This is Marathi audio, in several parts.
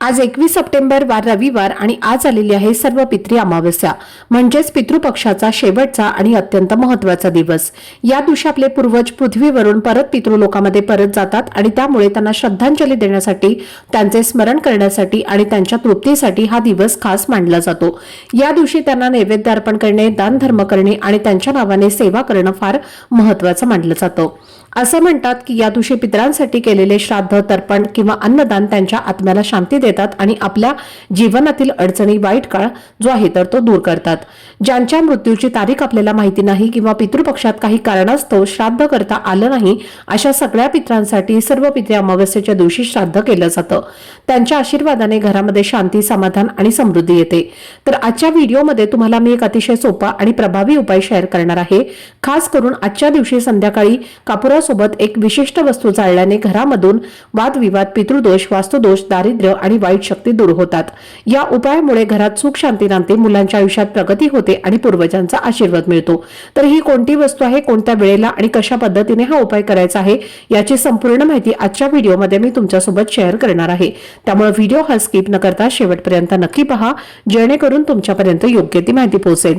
आज एकवीस सप्टेंबर वार रविवार आणि आज आलेली आहे सर्व पित्री अमावस्या. म्हणजेच पितृपक्षाचा शेवटचा आणि अत्यंत महत्त्वाचा दिवस. या दिवशी आपले पूर्वज पृथ्वीवरून परत पितृलोकामध्ये परत जातात आणि त्यामुळे त्यांना श्रद्धांजली देण्यासाठी त्यांचे स्मरण करण्यासाठी आणि त्यांच्या तृप्तीसाठी हा दिवस खास मानला जातो. या दिवशी त्यांना नैवेद्य अर्पण करणे दान धर्म करणे आणि त्यांच्या नावाने सेवा करणं फार महत्वाचं मानलं जातं. असं म्हणतात की या दिवशी पितरांसाठी केलेले श्राद्ध तर्पण किंवा अन्नदान त्यांच्या आत्म्याला शांती देतात आणि आपल्या जीवनातील अडचणी वाईट काळ जो आहे तर तो दूर करतात. ज्यांच्या मृत्यूची तारीख आपल्याला माहिती नाही किंवा पितृपक्षात काही कारणास्तव श्राद्ध करता आलं नाही अशा सगळ्या पित्रांसाठी सर्व पित्रे अमावस्येच्या दिवशी श्राद्ध केलं जातं. त्यांच्या आशीर्वादाने घरामध्ये शांती समाधान आणि समृद्धी येते. तर आजच्या व्हिडिओमध्ये तुम्हाला मी एक अतिशय सोपा आणि प्रभावी उपाय शेअर करणार आहे. खास करून आजच्या दिवशी संध्याकाळी कापुरासोबत एक विशिष्ट वस्तू जाळल्याने घरामधून वादविवाद पितृदोष वास्तुदोष दारिद्र्य आणि वाईट शक्ती दूर होतात. या उपायामुळे घरात सुख शांती नांदते मुलांच्या आयुष्यात प्रगती होते आणि पूर्वजांचा आशीर्वाद मिळतो. तर ही कोणती वस्तू आहे कोणत्या वेळेला आणि कशा पद्धतीने हा उपाय करायचा आहे याची संपूर्ण माहिती आजच्या व्हिडिओमध्ये मी तुमच्यासोबत शेअर करणार आहे. त्यामुळे व्हिडिओ हा स्किप न करता शेवटपर्यंत नक्की पहा जेणेकरून तुमच्यापर्यंत योग्य ती माहिती पोहोचेल.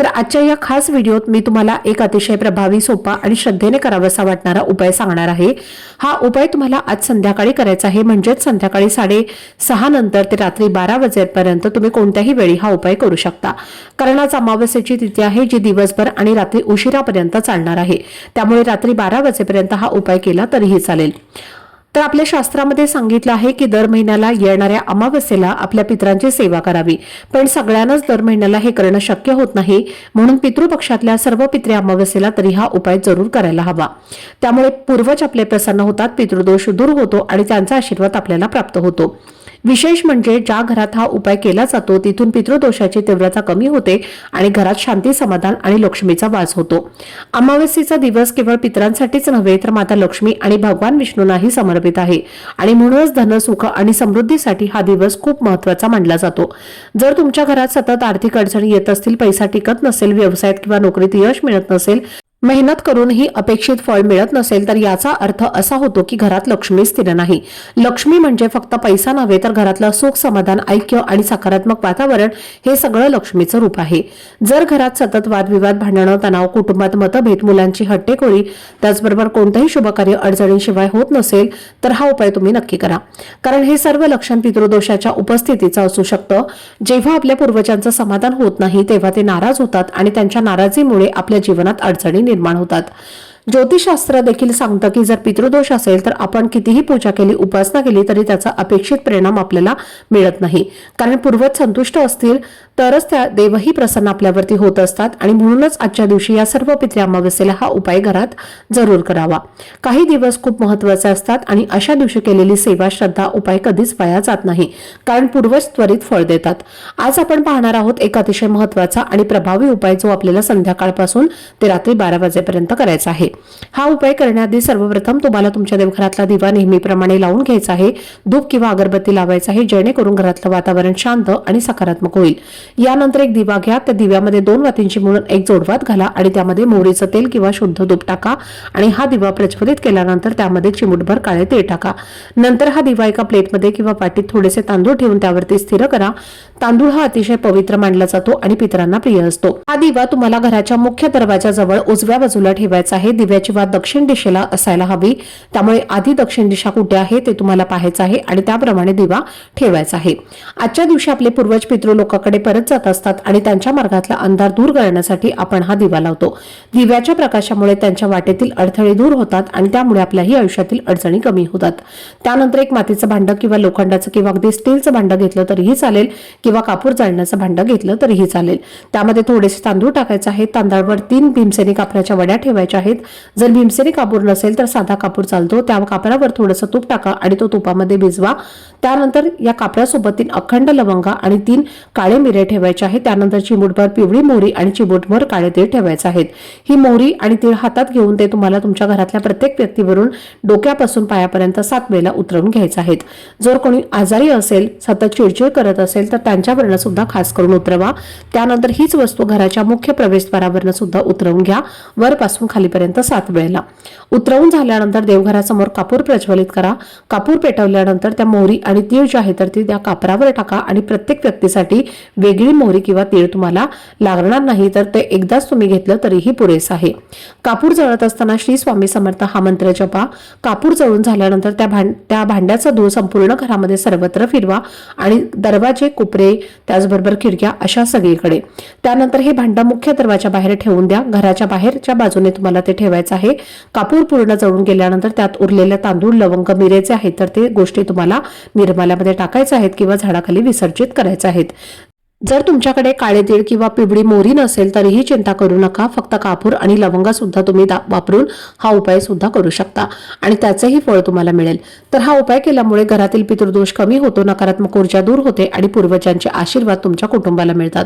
तर आजच्या या खास व्हिडिओत मी तुम्हाला एक अतिशय प्रभावी सोपा आणि श्रद्धेने करावासा वाटणारा उपाय सांगणार आहे. हा उपाय तुम्हाला आज संध्याकाळी करायचा आहे. म्हणजेच संध्याकाळी साडे सहा नंतर ते रात्री बारा वाजेपर्यंत तुम्ही कोणत्याही वेळी हा उपाय करू शकता. कारण आज अमावस्येची तिथी आहे जी दिवसभर आणि रात्री उशिरापर्यंत चालणार आहे. त्यामुळे रात्री बारा वाजेपर्यंत हा उपाय केला तरीही चालेल. तर आपल्या शास्त्रामध्ये सांगितलं आहे की दर महिन्याला येणाऱ्या अमावस्येला आपल्या पितरांची सेवा करावी. पण सगळ्यांनाच दर महिन्याला हे करणं शक्य होत नाही. म्हणून पितृपक्षातल्या सर्व पित्रे अमावस्येला तरी हा उपाय जरूर करायला हवा. त्यामुळे पूर्वज आपले प्रसन्न होतात पितृदोष दूर होतो आणि त्यांचा आशीर्वाद आपल्याला प्राप्त होतो. विशेष म्हणजे ज्या घरात हा उपाय केला जातो तिथून पितृदोषाची तीव्रता कमी होते आणि घरात शांती समाधान आणि लक्ष्मीचा वास होतो. अमावस्येचा दिवस केवळ पितरांसाठीच नव्हे तर माता लक्ष्मी आणि भगवान विष्णूंनाही समर्पित आहे. आणि म्हणूनच धन सुख आणि समृद्धीसाठी हा दिवस खूप महत्त्वाचा मानला जातो. जर तुमच्या घरात सतत आर्थिक अडचणी येत असतील पैसा टिकत नसेल व्यवसायात किंवा नोकरीत यश मिळत नसेल मेहनत करूनही अपेक्षित फळ मिळत नसेल तर याचा अर्थ असा होतो की घरात लक्ष्मी स्थिर नाही. लक्ष्मी म्हणजे फक्त पैसा नव्हे तर घरातलं सुख समाधान ऐक्य आणि सकारात्मक वातावरण हे सगळं लक्ष्मीचं रूप आहे. जर घरात सतत वादविवाद भांडणं तणाव कुटुंबात मतभेद मुलांची हट्टेखोरी त्याचबरोबर कोणतंही शुभकार्य अडचणीशिवाय होत नसेल तर हा उपाय तुम्ही नक्की करा. कारण हे सर्व लक्षण पितृदोषाच्या उपस्थितीचं असू शकतं. जेव्हा आपल्या पूर्वजांचं समाधान होत नाही तेव्हा ते नाराज होतात आणि त्यांच्या नाराजीमुळे आपल्या जीवनात अडचणी निर्माण होतात. ज्योतिषशास्त्र देखील सांगतं की जर पितृदोष असेल तर आपण कितीही पूजा केली उपासना केली तरी त्याचा अपेक्षित परिणाम आपल्याला मिळत नाही. कारण पूर्वज संतुष्ट असतील तरच त्या देवही प्रसन्न आपल्यावरती होत असतात आणि म्हणूनच आजच्या दिवशी या सर्व पितृ अमावस्येला हा उपाय घरात जरूर करावा. काही दिवस खूप महत्त्वाचे असतात आणि अशा दिवशी केलेली सेवा श्रद्धा उपाय कधीच वाया जात नाही. कारण पूर्वज त्वरित फळ देतात. आज आपण पाहणार आहोत एक अतिशय महत्त्वाचा आणि प्रभावी उपाय जो आपल्याला संध्याकाळपासून ते रात्री बारा वाजेपर्यंत करायचा आहे. हा उपाय करण्याआधी सर्वप्रथम तुम्हाला तुमच्या देवघरातला दिवा नेहमीप्रमाणे लावून घ्यायचा आहे. धूप किंवा अगरबत्ती लावायचा आहे जेणेकरून घरातलं वातावरण शांत आणि सकारात्मक होईल. यानंतर एक दिवा घ्या. त्या दिव्यामध्ये दोन वातींची म्हणून एक जोडवात घाला आणि त्यामध्ये मोहरीचं तेल किंवा शुद्ध धूप टाका आणि हा दिवा प्रज्वलित केल्यानंतर त्यामध्ये चिमूटभर काळे तेल टाका. नंतर हा दिवा एका प्लेटमध्ये किंवा पाटीत थोडेसे तांदूळ ठेवून त्यावरती स्थिर करा. तांदूळ हा अतिशय पवित्र मानला जातो आणि पितरांना प्रिय असतो. हा दिवा तुम्हाला घराच्या मुख्य दरवाजाजवळ उजव्या बाजूला ठेवायचा आहे. दिव्याची किंवा दक्षिण दिशेला असायला हवी. त्यामुळे आधी दक्षिण दिशा कुठे आहे ते तुम्हाला पाहायचं आहे आणि त्याप्रमाणे दिवा ठेवायचा आहे. आजच्या दिवशी आपले पूर्वज पितृलोकाकडे परत जात असतात आणि त्यांच्या मार्गातला अंधार दूर करण्यासाठी आपण हा दिवा लावतो. दिव्याच्या प्रकाशामुळे त्यांच्या वाटेतील अडथळे दूर होतात आणि त्यामुळे आपल्याही आयुष्यातील अडचणी कमी होतात. त्यानंतर एक मातीचं भांडं किंवा लोखंडाचं किंवा अगदी स्टीलचं भांडं घेतलं तरीही चालेल किंवा कापूर जाळण्याचं भांडं घेतलं तरीही चालेल. त्यामध्ये थोडेसे तांदूळ टाकायचे आहेत. तांदळावर तीन भीमसेनी कापडाच्या वड्या ठेवायच्या आहेत. जर भीमसेनी कापूर नसेल तर साधा कापूर चालतो त्या कापरावर थोडंसं तूप टाका आणि तो तुपामध्ये भिजवा. त्यानंतर या कापरासोबत तीन अखंड लवंगा आणि तीन काळे मिरे ठेवायचे आहेत. त्यानंतर चिमूटभर पिवळी मोहरी आणि चिमूटभर काळे तीळ ठेवायचे आहेत. ही मोहरी आणि तीळ हातात घेऊन ते तुम्हाला तुमच्या घरातल्या प्रत्येक व्यक्तीवरून डोक्यापासून पायापर्यंत सात वेळेला उतरवून घ्यायचं आहेत. जर कोणी आजारी असेल सतत चिडचिड करत असेल तर त्यांच्यावरनं सुद्धा खास करून उतरवा. त्यानंतर हीच वस्तू घराच्या मुख्य प्रवेशद्वारावरनं सुद्धा उतरवून घ्या. वरपासून खालीपर्यंत सात वेळेला. उतरवून झाल्यानंतर देवघरासमोर कापूर प्रज्वलित करा. कापूर पेटवल्यानंतर त्या मोहरी आणि तीळ जी आहे तर ती त्या कापरावर टाका आणि प्रत्येक व्यक्तीसाठी वेगळी मोहरी किंवा तीळ तुम्हाला लागणार नाही तर ते एकदाच तुम्ही घेतलं तरीही पुरेस आहे. कापूर जळत असताना श्री स्वामी समर्थ हा मंत्र जपा. कापूर जळून झाल्यानंतर त्या भांड त्या भांड्याचा धूळ संपूर्ण घरामध्ये सर्वत्र फिरवा आणि दरवाजे कोपरे त्याचबरोबर खिडक्या अशा सगळीकडे. त्यानंतर हे भांड मुख्य दरवाजा बाहेर ठेवून द्या. घराच्या बाहेरच्या बाजूने तुम्हाला ते ठेवायचं आहे. कापूर पूर्ण जळून गेल्यानंतर त्यात उरलेले तांदूळ लवंग मिरेचे आहेत. तर ते गोष्टी तुम्हाला निर्माल्यामध्ये टाकायचे आहेत किंवा झाडाखाली विसर्जित करायचे आहेत. जर तुमच्याकडे काळे तीळ किंवा पिवळी मोरी नसेल तरीही चिंता करू नका. फक्त कापूर आणि लवंगा सुद्धा तुम्ही वापरून हा उपाय सुद्धा करू शकता आणि त्याचेही फळ तुम्हाला मिळेल. तर हा उपाय केल्यामुळे घरातील पितृदोष कमी होतो नकारात्मक ऊर्जा दूर होते आणि पूर्वजांचे आशीर्वाद तुमच्या कुटुंबाला मिळतात.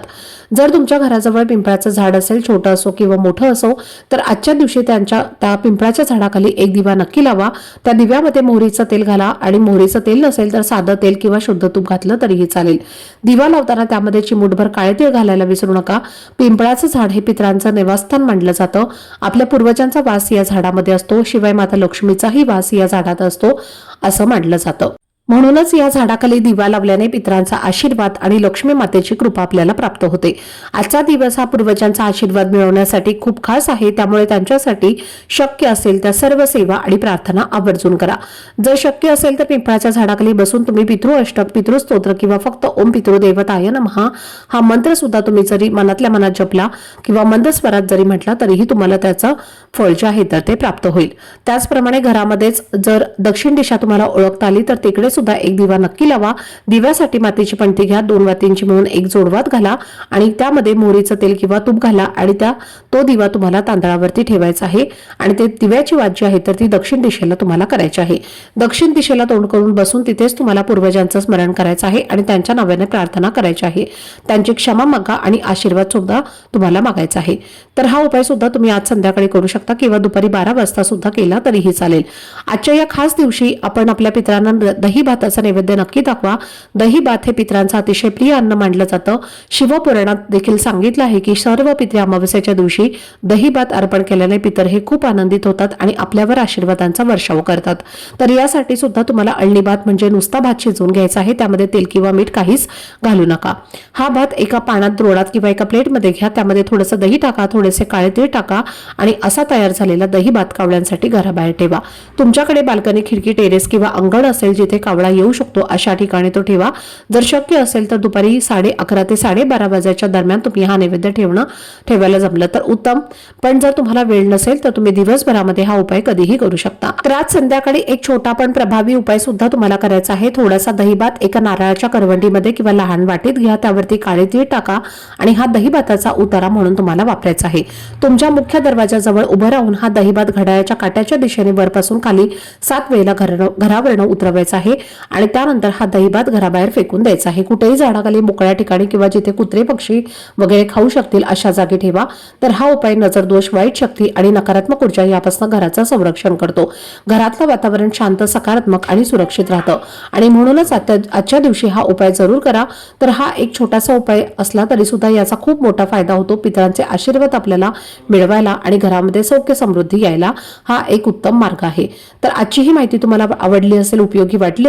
जर तुमच्या घराजवळ पिंपळाचं झाड असेल छोटं असो किंवा मोठं असो तर आजच्या दिवशी त्यांच्या त्या पिंपळाच्या झाडाखाली एक दिवा नक्की लावा. त्या दिव्यामध्ये मोहरीचं तेल घाला आणि मोहरीचं तेल नसेल तर साधं तेल किंवा शुद्ध तूप घातलं तरीही चालेल. दिवा लावताना त्यामध्ये मुठभर काळे तीळ घालायला विसरू नका. पिंपळाचं झाड हे पितरांचं निवासस्थान मानलं जातं. आपल्या पूर्वजांचा वास या झाडामध्ये असतो. शिवाय माता लक्ष्मीचाही वास या झाडात असतो असं मानलं जातं. म्हणूनच या झाडाखाली दिवा लावल्याने पितरांचा आशीर्वाद आणि लक्ष्मी मातेची कृपा आपल्याला प्राप्त होते. आजचा दिवस हा पूर्वजांचा आशीर्वाद मिळवण्यासाठी खूप खास आहे. त्यामुळे त्यांच्यासाठी शक्य असेल त्या सर्व सेवा आणि प्रार्थना आवर्जून करा. जर शक्य असेल तर पिंपळाच्या झाडाखाली बसून तुम्ही पितृ अष्टक पितृस्तोत्र किंवा फक्त ओम पितृदेवताय नमहा हा मंत्र सुद्धा तुम्ही जरी मनातल्या मनात जपला किंवा मंद स्वरात जरी म्हटला तरीही तुम्हाला त्याचं फळ जे आहे तर ते प्राप्त होईल. त्याचप्रमाणे घरामध्येच जर दक्षिण दिशा तुम्हाला ओळखता आली तर तिकडे सुद्धा एक दिवा नक्की लावा. दिव्यासाठी मातीची पणती घ्या दोन वातींची मिळून एक जोडवात घाला आणि त्यामध्ये मोहरीचं तेल किंवा तूप घाला आणि त्या तो दिवा तुम्हाला तांदळावरती ठेवायचा आहे आणि ते दिव्याची वाट जी आहे तर ती दक्षिण दिशेला तुम्हाला करायची आहे. दक्षिण दिशेला तोंड करून बसून तिथेच तुम्हाला पूर्वजांचं स्मरण करायचं आहे आणि त्यांच्या नावाने प्रार्थना करायची आहे. त्यांची क्षमा मागा आणि आशीर्वाद सुद्धा तुम्हाला मागायचा आहे. तर हा उपाय सुद्धा तुम्ही आज संध्याकाळी करू शकता किंवा दुपारी बारा वाजता सुद्धा केला तरीही चालेल. आजच्या या खास दिवशी आपण आपल्या पितरांना दही भाताचा नैवेद्य नक्की दाखवा. दही भात हे पित्रांचं अतिशय प्रिय अन्न मानलं जातं. शिवपुराणात देखील सांगितलं आहे की सर्व पित्रे अमावस्याच्या दिवशी दही भात अर्पण केल्याने पितर हे खूप आनंदित होतात आणि आपल्यावर आशीर्वादांचा वर्षाव करतात. तर यासाठी सुद्धा तुम्हाला अळणी भात म्हणजे नुसता भात शिजवून घ्यायचा आहे. त्यामध्ये तेल किंवा मीठ काहीच घालू नका. हा भात एका पाण्यात द्रोणात किंवा एका प्लेटमध्ये घ्या. त्यामध्ये थोडंसं दही टाका थोडेसे काळे तीळ टाका आणि असा तयार झालेला दही भात कावळ्यांसाठी घराबाहेर ठेवा. तुमच्याकडे बाल्कनी खिडकी टेरेस किंवा अंगण असेल जिथे कावळा येऊ शकतो अशा ठिकाणी तो ठेवा. जर शक्य असेल तर दुपारी साडे अकरा ते साडेबारा वाजायच्या दरम्यान तुम्ही हा नैवेद्य ठेवणं ठेवायला जमलं तर उत्तम. पण जर तुम्हाला वेळ नसेल तर तुम्ही दिवसभरामध्ये हा उपाय कधीही करू शकता. तर आज संध्याकाळी एक छोटा पण प्रभावी उपाय सुद्धा तुम्हाला करायचा आहे. थोडासा दहीभात एका नारळाच्या करवंडीमध्ये किंवा लहान वाटीत घ्या. त्यावरती काळे तीळ टाका आणि हा दहीभाताचा उतारा म्हणून तुम्हाला वापरायचा आहे. तुमच्या मुख्य दरवाजाजवळ उभं राहून हा दहीभात घड्याळाच्या काट्याच्या दिशेने वरपासून खाली सात वेळेला घर घरावरनं उतरवायचा आहे. आणि त्यानंतर हा दहीभात घराबाहेर फेकून द्यायचा. आहे कुठेही झाडाखाली मोकळ्या ठिकाणी किंवा जिथे कुत्रे पक्षी वगैरे खाऊ शकतील अशा जागी ठेवा. तर हा उपाय नजर दोष वाईट शक्ती आणि नकारात्मक ऊर्जा यापासून घराचं संरक्षण करतो. घरातलं वातावरण शांत सकारात्मक आणि सुरक्षित राहतं. आणि म्हणूनच आजच्या आजच्या दिवशी हा उपाय जरूर करा. तर हा एक छोटासा उपाय असला तरी सुद्धा याचा खूप मोठा फायदा होतो. पितरांचे आशीर्वाद आपल्याला मिळवायला आणि घरामध्ये सौख्य समृद्धी यायला हा एक उत्तम मार्ग आहे. तर आजची ही माहिती तुम्हाला आवडली असेल उपयोगी वाटली